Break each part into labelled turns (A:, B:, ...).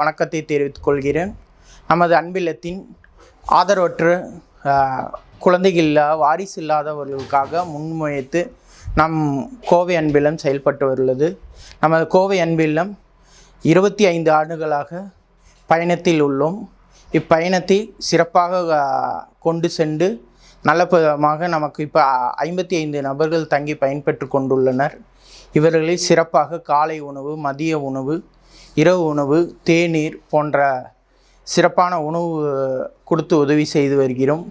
A: வணக்கத்தை தெரிவித்துக் கொள்கிறேன். நமது அன்பில்லத்தின் ஆதரவற்ற குழந்தைகள் இல்லா வாரிசு இல்லாதவர்களுக்காக முன்முயத்து நம் கோவை அன்பில்லம் செயல்பட்டு வருள்ளது நமது கோவை அன்பில்லம் இருபத்தி ஐந்து ஆண்டுகளாக பயணத்தில் உள்ளோம். இப்பயணத்தை சிறப்பாக கொண்டு சென்று நல்ல விதமாக நமக்கு இப்போ ஐம்பத்தி ஐந்து நபர்கள் தங்கி பயன்பெற்று கொண்டுள்ளனர். இவர்களில் சிறப்பாக காலை உணவு மதிய உணவு இரவு உணவு தேநீர் போன்ற சிறப்பான உணவு கொடுத்து உதவி செய்து வருகிறோம்.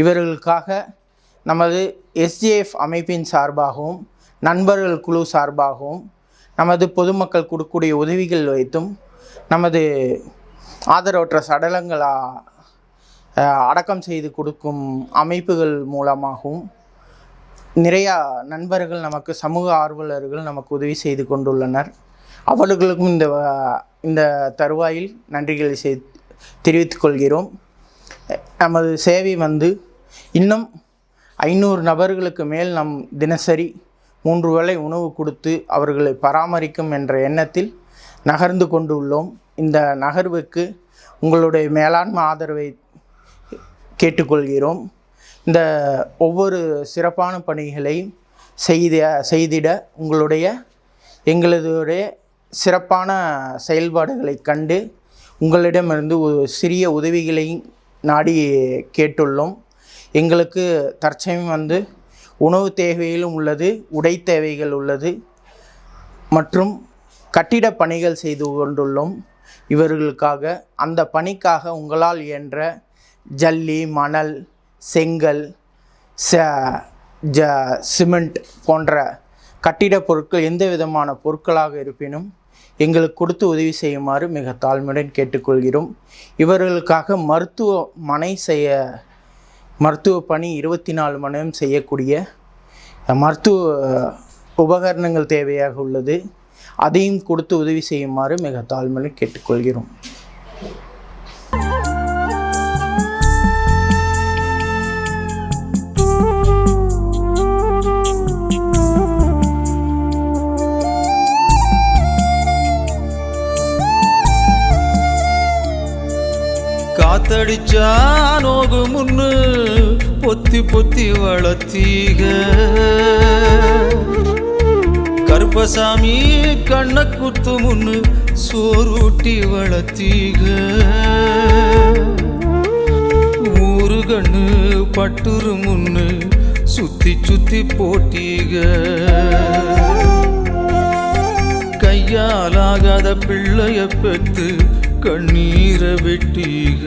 A: இவர்களுக்காக நமது எஸ்ஜிஎஃப் அமைப்பின் சார்பாகவும் நண்பர்கள் குழு சார்பாகவும் நமது பொதுமக்கள் கொடுக்கக்கூடிய உதவிகள் வைத்தும் நமது ஆதரவற்ற சடலங்களா அடக்கம் செய்து கொடுக்கும் அமைப்புகள் மூலமாகவும் நிறையா நண்பர்கள் நமக்கு சமூக ஆர்வலர்கள் நமக்கு உதவி செய்து கொண்டுள்ளனர். அவர்களுக்கும் இந்த இந்த தருவாயில் நன்றிகளை செய் தெரிவித்துக் கொள்கிறோம். நமது சேவை வந்து இன்னும் ஐநூறு நபர்களுக்கு மேல் நம் தினசரி மூன்று வேளை உணவு கொடுத்து அவர்களை பராமரிக்கும் என்ற எண்ணத்தில் நகர்ந்து கொண்டுள்ளோம். இந்த நகர்வுக்கு உங்களுடைய மேலாண்மை ஆதரவை கேட்டுக்கொள்கிறோம். இந்த ஒவ்வொரு சிறப்பான பணிகளையும் செய்த செய்திட உங்களுடைய எங்களதுடைய சிறப்பான செயல்பாடுகளை கண்டு உங்களிடமிருந்து சிறிய உதவிகளை நாடி கேட்டுள்ளோம். எங்களுக்கு தற்சமயம் வந்து உணவு தேவையிலும் உள்ளது உடை தேவைகள் உள்ளது மற்றும் கட்டிட பணிகள் செய்து கொண்டுள்ளோம். இவர்களுக்காக அந்த பணிக்காக உங்களால் இயன்ற ஜல்லி மணல் செங்கல் ச ஜ சிமெண்ட் போன்ற கட்டிட பொருட்கள் எந்த விதமான பொருட்களாக இருப்பினும் எங்களுக்கு கொடுத்து உதவி செய்யுமாறு மிக தாழ்மையுடன் கேட்டுக்கொள்கிறோம். இவர்களுக்காக மருத்துவமனை செய்ய மருத்துவ பணி இருபத்தி நாலு மணியும் செய்யக்கூடிய மருத்துவ உபகரணங்கள் தேவையாக உள்ளது. அதையும் கொடுத்து உதவி செய்யுமாறு மிக தாழ்மையுடன் கேட்டுக்கொள்கிறோம்.
B: காத்தடிச்சா நோகு முன்னு பொத்தி பொத்தி வளர்த்தீக. கருப்பசாமி கண்ண குத்து முன்னு சோரூட்டி வளர்த்தீக. ஊரு கண்ணு பட்டுரு முன்னு சுத்தி சுத்தி போட்டீக. கையாலாகாத பிள்ளைய பெற்று கண்ணீரை வெட்டீக.